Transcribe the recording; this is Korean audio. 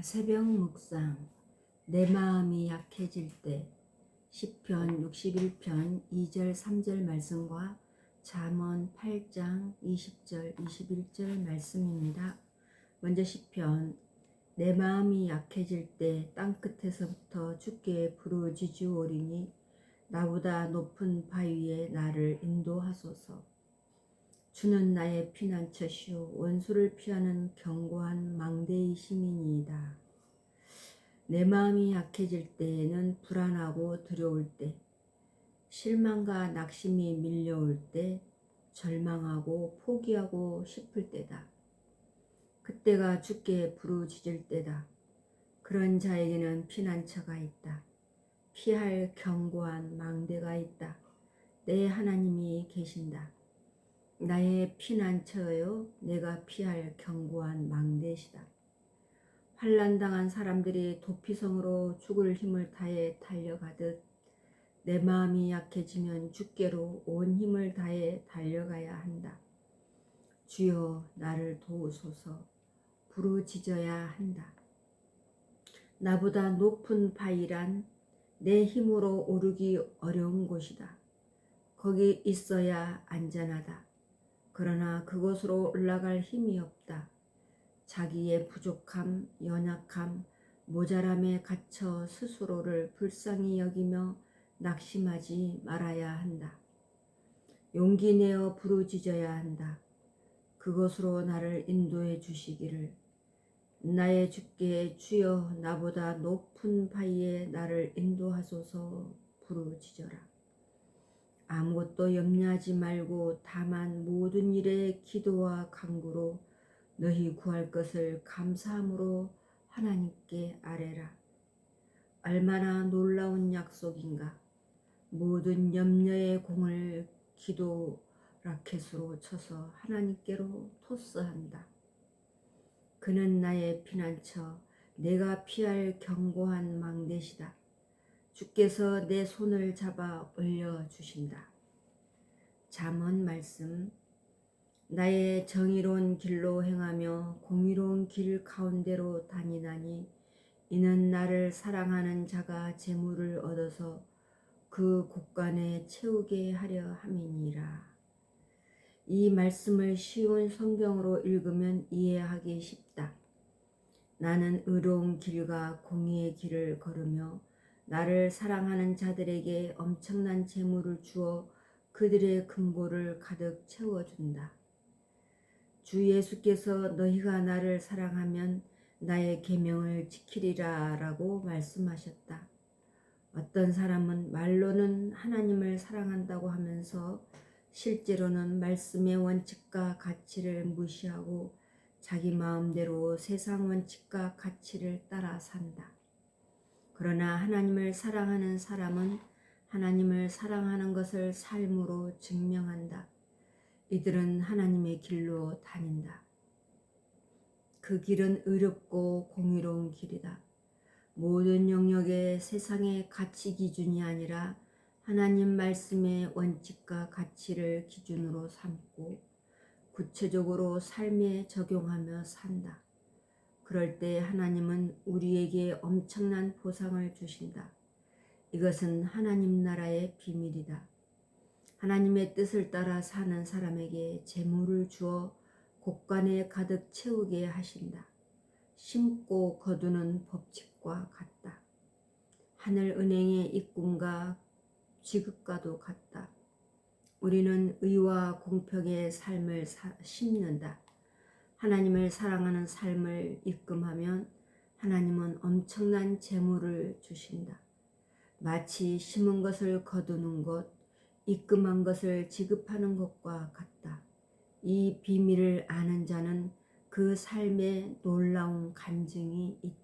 새벽 묵상 내 마음이 약해질 때 시편 61편 2절 3절 말씀과 잠언 8장 20절 21절 말씀입니다. 먼저 시편 내 마음이 약해질 때 땅끝에서부터 주께 부르짖으오리니 나보다 높은 바위에 나를 인도하소서. 주는 나의 피난처시오 원수를 피하는 견고한 망대의 시민이다. 내 마음이 약해질 때에는 불안하고 두려울 때, 실망과 낙심이 밀려올 때, 절망하고 포기하고 싶을 때다. 그때가 주께 부르짖을 때다. 그런 자에게는 피난처가 있다. 피할 견고한 망대가 있다. 내 하나님이 계신다. 나의 피난처여 내가 피할 견고한 망대시다. 환란 당한 사람들이 도피성으로 죽을 힘을 다해 달려가듯 내 마음이 약해지면 주께로 온 힘을 다해 달려가야 한다. 주여 나를 도우소서 부르짖어야 한다. 나보다 높은 바위란 내 힘으로 오르기 어려운 곳이다. 거기 있어야 안전하다. 그러나 그곳으로 올라갈 힘이 없다. 자기의 부족함, 연약함, 모자람에 갇혀 스스로를 불쌍히 여기며 낙심하지 말아야 한다. 용기 내어 부르짖어야 한다. 그곳으로 나를 인도해 주시기를. 나의 주께 주여 나보다 높은 바위에 나를 인도하소서 부르짖어라. 아무것도 염려하지 말고 다만 모든 일에 기도와 간구로 너희 구할 것을 감사함으로 하나님께 아뢰라. 얼마나 놀라운 약속인가. 모든 염려의 공을 기도 라켓으로 쳐서 하나님께로 토스한다. 그는 나의 피난처, 내가 피할 견고한 망대시다. 주께서 내 손을 잡아 올려 주신다. 잠언 말씀 나의 정의로운 길로 행하며 공의로운 길 가운데로 다니나니 이는 나를 사랑하는 자가 재물을 얻어서 그 곳간에 채우게 하려 함이니라. 이 말씀을 쉬운 성경으로 읽으면 이해하기 쉽다. 나는 의로운 길과 공의의 길을 걸으며 나를 사랑하는 자들에게 엄청난 재물을 주어 그들의 금고를 가득 채워준다. 주 예수께서 너희가 나를 사랑하면 나의 계명을 지키리라 라고 말씀하셨다. 어떤 사람은 말로는 하나님을 사랑한다고 하면서 실제로는 말씀의 원칙과 가치를 무시하고 자기 마음대로 세상 원칙과 가치를 따라 산다. 그러나 하나님을 사랑하는 사람은 하나님을 사랑하는 것을 삶으로 증명한다. 이들은 하나님의 길로 다닌다. 그 길은 의롭고 공의로운 길이다. 모든 영역의 세상의 가치 기준이 아니라 하나님 말씀의 원칙과 가치를 기준으로 삼고 구체적으로 삶에 적용하며 산다. 그럴 때 하나님은 우리에게 엄청난 보상을 주신다. 이것은 하나님 나라의 비밀이다. 하나님의 뜻을 따라 사는 사람에게 재물을 주어 곳간에 가득 채우게 하신다. 심고 거두는 법칙과 같다. 하늘 은행의 입금과 지급과도 같다. 우리는 의와 공평의 삶을 사, 심는다. 하나님을 사랑하는 삶을 입금하면 하나님은 엄청난 재물을 주신다. 마치 심은 것을 거두는 것, 입금한 것을 지급하는 것과 같다. 이 비밀을 아는 자는 그 삶에 놀라운 간증이 있다.